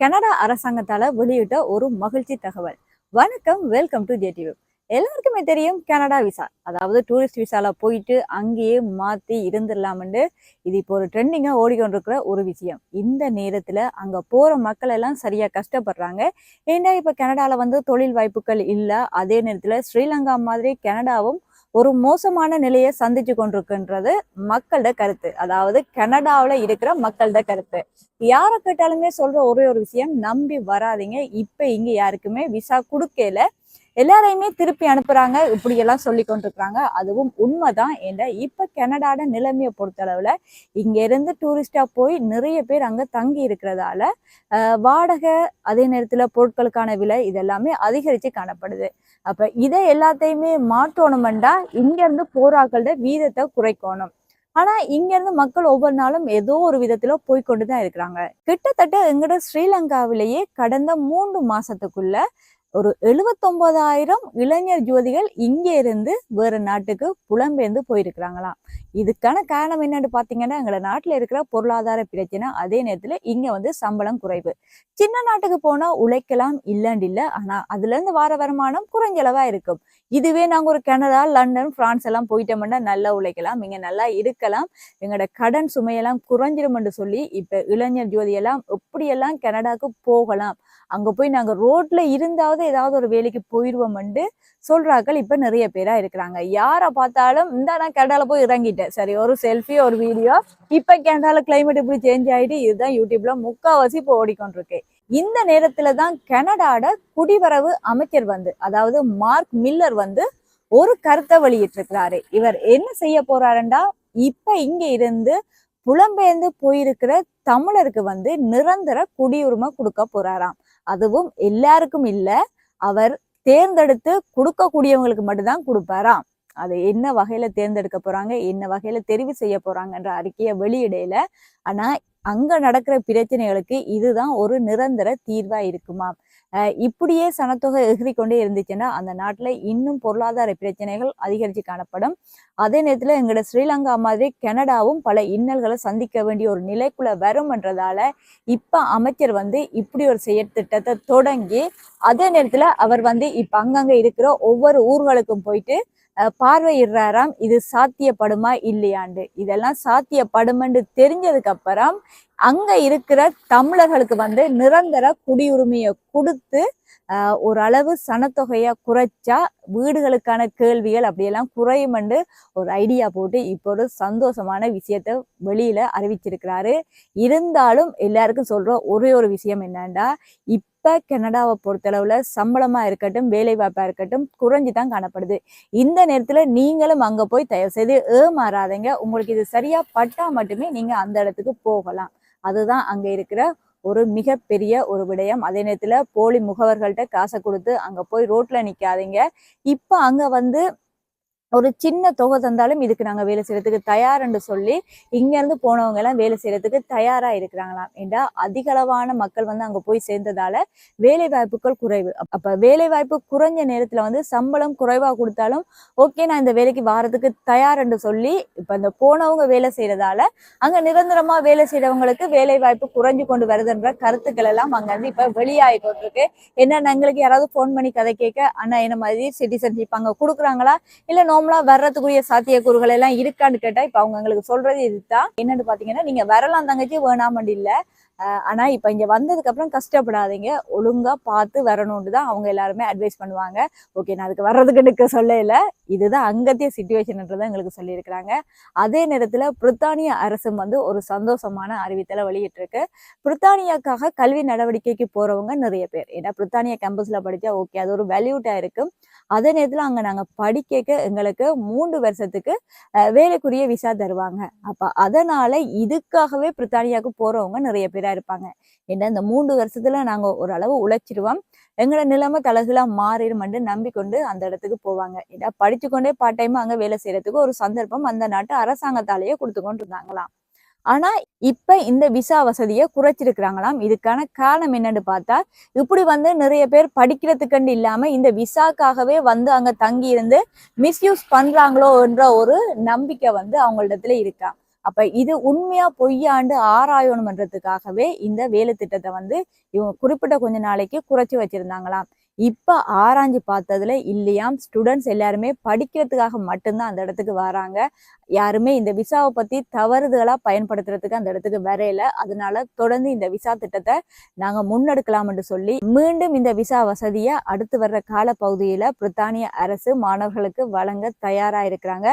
Canada அரசாங்கத்தால வெளியிட்ட ஒரு மகிழ்ச்சி தகவல். வணக்கம் வெல்கம் டு ஜேடிவி எல்லாருக்குமே தெரியும் கனடா விசா அதாவது டூரிஸ்ட் விசால போயிட்டு அங்கேயே மாத்தி இருந்துடலாம்னு இது இப்போ ஒரு ட்ரெண்டிங்கா ஓடிக்கொண்டிருக்கிற ஒரு விஷயம். இந்த நேரத்துல அங்க போற மக்கள் எல்லாம் சரியா கஷ்டப்படுறாங்க. ஏன்னா இப்ப கனடால வந்து தொழில் வாய்ப்புகள் இல்ல அதே நேரத்துல ஸ்ரீலங்கா மாதிரி கனடாவும் ஒரு மோசமான நிலையை சந்திச்சு கொண்டிருக்குன்றது மக்களோட கருத்து. அதாவது கனடாவில் இருக்கிற மக்களோட கருத்து. யாரை கேட்டாலுமே சொல்ற ஒரே ஒரு விஷயம் நம்பி வராதீங்க. இப்ப இங்க யாருக்குமே விசா கொடுக்கல. எல்லாரையுமே திருப்பி அனுப்புறாங்க. இப்படி எல்லாம் சொல்லி கொண்டிருக்கிறாங்க. அதுவும் உண்மைதான். ஏன்னா இப்ப கனடாட நிலைமையை பொறுத்தளவுல இங்க இருந்து டூரிஸ்டா போய் நிறைய பேர் அங்க தங்கி இருக்கிறதால வாடகை அதே நேரத்துல பொருட்களுக்கான விலை இதெல்லாமே அதிகரிச்சு காணப்படுது. அப்ப இதை எல்லாத்தையுமே மாற்றணுமெண்டா இங்க இருந்து போராக்களோட வீதத்தை குறைக்கணும். ஆனா இங்க இருந்து மக்கள் ஒவ்வொரு நாளும் ஏதோ ஒரு விதத்துல போய்க்கொண்டுதான் இருக்கிறாங்க. கிட்டத்தட்ட எங்கட ஸ்ரீலங்காவிலேயே கடந்த மூன்று மாசத்துக்குள்ள ஒரு எழுபத்தொன்பதாயிரம் இளைஞர் ஜோதிகள் இங்கே இருந்து வேற நாட்டுக்கு புலம்பெயர்ந்து போயிருக்கிறாங்களாம். இதுக்கான காரணம் என்னன்னு பார்த்தீங்கன்னா எங்களை நாட்டில் இருக்கிற பொருளாதார பிரச்சனை அதே நேரத்தில் இங்கே வந்து சம்பளம் குறைவு. சின்ன நாட்டுக்கு போனால் உழைக்கலாம் இல்லைன்னு இல்லை ஆனால் அதுலேருந்து வார வருமானம் குறைஞ்சளவாக இருக்கும். இதுவே நாங்கள் ஒரு கனடா லண்டன் பிரான்ஸ் எல்லாம் போயிட்டோம்னா நல்லா உழைக்கலாம் இங்கே நல்லா இருக்கலாம் எங்களோட கடன் சுமையெல்லாம் குறைஞ்சிரும்னு சொல்லி இப்போ இளைஞர் ஜோதி எல்லாம் எப்படியெல்லாம் கனடாவுக்கு போகலாம் அங்கே போய் நாங்கள் ரோட்டில் இருந்தாவது ஏதாவது ஒரு வேலைக்கு போயிடுவோம்ண்டு சொல்கிறாக்கள் இப்போ நிறைய பேராக இருக்கிறாங்க. யாரை பார்த்தாலும் இந்த நான் கனடாவில் போய் இறங்கிட்டு பண்ணிட்டேன். சரி ஒரு செல்ஃபி ஒரு வீடியோ இப்ப கேண்டால கிளைமேட் இப்படி சேஞ்ச் ஆயிட்டு இதுதான் யூடியூப்ல முக்காவாசி இப்போ ஓடிக்கொண்டிருக்கு. இந்த நேரத்துல தான் கனடாட குடிவரவு அமைச்சர் வந்து அதாவது மார்க் மில்லர் வந்து ஒரு கருத்தை வெளியிட்டிருக்கிறாரு. இவர் என்ன செய்ய போறாருண்டா? இப்ப இங்க இருந்து புலம்பெயர்ந்து போயிருக்கிற தமிழருக்கு வந்து நிரந்தர குடியுரிமை கொடுக்க போறாராம். அதுவும் எல்லாருக்கும் இல்ல அவர் தேர்ந்தெடுத்து கொடுக்கக்கூடியவங்களுக்கு மட்டும்தான் கொடுப்பாராம். அது என்ன வகையில தேர்ந்தெடுக்க போறாங்க என்ன வகையில தெரிவு செய்ய போறாங்கன்ற அறிக்கையை வெளியிடையில ஆனா அங்க நடக்கிற பிரச்சனைகளுக்கு இதுதான் ஒரு நிரந்தர தீர்வா இருக்குமா? இப்படியே சனத்தொகை எகிரி கொண்டே இருந்துச்சுன்னா அந்த நாட்டுல இன்னும் பொருளாதார பிரச்சனைகள் அதிகரிச்சு காணப்படும். அதே நேரத்துல எங்களோட ஸ்ரீலங்கா மாதிரி கனடாவும் பல இன்னல்களை சந்திக்க வேண்டிய ஒரு நிலைக்குள்ள வரும்ன்றதால இப்ப அமைச்சர் வந்து இப்படி ஒரு செயற்திட்டத்தை தொடங்கி அதே நேரத்துல அவர் வந்து இப்ப அங்கங்கே இருக்கிற ஒவ்வொரு ஊர்களுக்கும் போயிட்டு அஹ், பார்வையிடுறாராம் இது சாத்தியப்படுமா இல்லையாண்டு. இதெல்லாம் சாத்தியப்படுமென்று தெரிஞ்சதுக்கு அப்புறம் அங்க இருக்கிற தமிழர்களுக்கு வந்து நிரந்தர குடியுரிமையை கொடுத்து ஒரு ஓரளவு சனத்தொகையை குறைச்சா வீடுகளுக்கான கேள்விகள் அப்படியெல்லாம் குறையுமென்று ஒரு ஐடியா போட்டு இப்போ ஒரு சந்தோஷமான விஷயத்த வெளியில அறிவிச்சிருக்கிறாரு. இருந்தாலும் எல்லாருக்கும் சொல்ற ஒரே ஒரு விஷயம் என்னன்னா இப்போ கனடாவை பொறுத்தளவுல சம்பளமா இருக்கட்டும் வேலை வாய்ப்பா இருக்கட்டும் குறைஞ்சி தான் காணப்படுது. இந்த நேரத்துல நீங்களும் அங்க போய் தயவு செய்து ஏமாறாதீங்க. உங்களுக்கு இது சரியா பட்டா மட்டுமே நீங்க அந்த இடத்துக்கு போகலாம். அதுதான் அங்க இருக்கிற ஒரு மிகப்பெரிய ஒரு விடயம். அதே நேரத்துல போலி முகவர்கள்ட்ட காசை கொடுத்து அங்க போய் ரோட்ல நிக்காதீங்க. இப்ப அங்க வந்து ஒரு சின்ன தொகை தந்தாலும் இதுக்கு நாங்க வேலை செய்யறதுக்கு தயார்ன்னு சொல்லி இங்க இருந்து போனவங்க எல்லாம் வேலை செய்யறதுக்கு தயாரா இருக்கிறாங்களாம். ஏண்டா? அதிக அளவான மக்கள் வந்து அங்க போய் சேர்ந்ததால வேலை வாய்ப்புகள் குறைவு. அப்ப- வேலை வாய்ப்பு குறைஞ்ச நேரத்துல வந்து சம்பளம் குறைவா கொடுத்தாலும் ஓகே நான் இந்த வேலைக்கு வாரத்துக்கு தயார்ன்னு சொல்லி இப்ப இந்த போனவங்க வேலை செய்யறதால அங்க நிரந்தரமா வேலை செய்யறவங்களுக்கு வேலை வாய்ப்பு குறைஞ்சு கொண்டு வருதுன்ற கருத்துக்கள் எல்லாம் அங்க இருந்து இப்ப வெளியாகி கொண்டிருக்கு. என்ன எங்களுக்கு யாராவது ஃபோன் பண்ணி கதை கேட்க அண்ணா என்ன மாதிரி சிட்டிசன்ஷிப் அங்க கொடுக்குறாங்களா? இல்ல நார்மலா வர்றதுக்குரிய சாத்தியக்கூறுகள் எல்லாம் இருக்கான்னு கேட்டா இப்ப அவங்க எங்களுக்கு சொல்றது இதுதான். என்னன்னு பாத்தீங்கன்னா நீங்க வரலாம் தங்கச்சி வேணாமண்டு இல்ல ஆனால் இப்போ இங்கே வந்ததுக்கப்புறம் கஷ்டப்படாதீங்க. ஒழுங்கா பார்த்து வரணும்னு தான் அவங்க எல்லாருமே அட்வைஸ் பண்ணுவாங்க. ஓகே நான் அதுக்கு வர்றதுக்கு எனக்கு சொல்லல. இதுதான் அங்கத்திய சுச்சுவேஷன்ன்றதை எங்களுக்கு சொல்லியிருக்கிறாங்க. அதே நேரத்தில் பிரித்தானிய அரசும் வந்து ஒரு சந்தோஷமான அறிவித்தலை வெளியிட்டிருக்கு. பிரித்தானியாக்காக கல்வி நடவடிக்கைக்கு போகிறவங்க நிறைய பேர். ஏன்னா பிரித்தானியா கேம்பஸில் படித்தா ஓகே அது ஒரு வேல்யூட்டா இருக்கும். அதே நேரத்தில் அங்கே நாங்கள் படிக்க எங்களுக்கு மூன்று வருஷத்துக்கு வேலைக்குரிய விசா தருவாங்க. அப்போ அதனால் இதுக்காகவே பிரித்தானியாவுக்கு போகிறவங்க நிறைய பேர் இருப்பாங்க. ஏன்னா இந்த மூன்று வருஷத்துல நாங்க ஓரளவு உழைச்சிருவோம். எங்களோட நிலைமை தலகுலா மாறிடுமென்று நம்பிக்கொண்டு அந்த இடத்துக்கு போவாங்க. ஏன்னா படிச்சுக்கொண்டே பார்ட் டைம் அங்க வேலை செய்யறதுக்கு ஒரு சந்தர்ப்பம் அந்த நாட்டு அரசாங்கத்தாலேயே கொடுத்து கொண்டு இருந்தாங்களாம் ஆனா இப்ப இந்த விசா வசதியை குறைச்சிருக்கிறாங்களாம். இதுக்கான காரணம் என்னன்னு பார்த்தா இப்படி வந்து நிறைய பேர் படிக்கிறதுக்கண்டு இல்லாம இந்த விசாக்காகவே வந்து அங்க தங்கி இருந்து மிஸ்யூஸ் பண்றாங்களோ என்ற ஒரு நம்பிக்கை வந்து அவங்களிடத்துல இருக்கா. அப்ப இது உண்மையா பொய்யாண்டு ஆராயணும்ன்றதுக்காகவே இந்த வேலை திட்டத்தை வந்து இவங்க குறிப்பிட்ட கொஞ்ச நாளைக்கு குறைச்சி வச்சிருந்தாங்களாம். இப்ப ஆராய்ஞ்சு பார்த்ததுல இல்லையாம். ஸ்டூடெண்ட்ஸ் எல்லாருமே படிக்கிறதுக்காக மட்டும்தான் அந்த இடத்துக்கு வராங்க. யாருமே இந்த விசாவை பத்தி தவறுதலா பயன்படுத்துறதுக்கு அந்த இடத்துக்கு வரையில. அதனால தொடர்ந்து இந்த விசா திட்டத்தை நாங்க முன்னெடுக்கலாம்னு சொல்லி மீண்டும் இந்த விசா வசதியை அடுத்து வர்ற கால பகுதியில பிரித்தானிய அரசு மாணவர்களுக்கு வழங்க தயாரா இருக்கிறாங்க.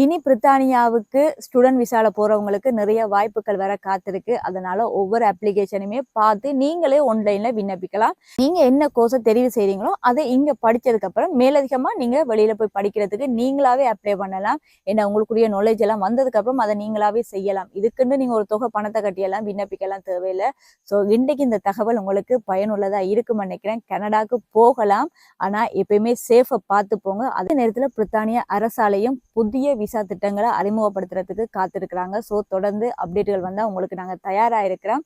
இனி பிரித்தானியாவுக்கு ஸ்டூடெண்ட் விசால போறவங்களுக்கு நிறைய வாய்ப்புகள் வர காத்திருக்கு. அதனால ஒவ்வொரு அப்ளிகேஷனுமே பார்த்து நீங்களே ஆன்லைன்ல விண்ணப்பிக்கலாம். நீங்க என்ன கோர்ஸை தெரிவு செய்றீங்களோ அதை இங்க படிச்சதுக்கு அப்புறம் மேலதிகமா நீங்க வெளியில போய் படிக்கிறதுக்கு நீங்களாவே அப்ளை பண்ணலாம். ஏன்னா உங்களுக்குரிய நாலேஜ் எல்லாம் வந்ததுக்கு அப்புறம் அதை நீங்களாவே செய்யலாம். இதுக்குன்னு நீங்க ஒரு தொகை பணத்தை கட்டியெல்லாம் விண்ணப்பிக்கலாம் தேவையில்லை. ஸோ இன்றைக்கு இந்த தகவல் உங்களுக்கு பயனுள்ளதா இருக்கும் நினைக்கிறேன். கனடாக்கு போகலாம். ஆனா எப்பயுமே சேஃபை பார்த்து போங்க. அதே நேரத்தில் பிரித்தானிய அரசாலையும் புதிய விசா திட்டங்களை அறிமுகப்படுத்துறதுக்கு காத்திருக்கிறாங்க. ஸோ தொடர்ந்து அப்டேட்டுகள் வந்தால் உங்களுக்கு நாங்கள் தயாராக இருக்கிறோம்.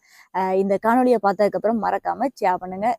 இந்த காணொலியை பார்த்ததுக்கப்புறம் மறக்காமல் ஷேர் பண்ணுங்கள்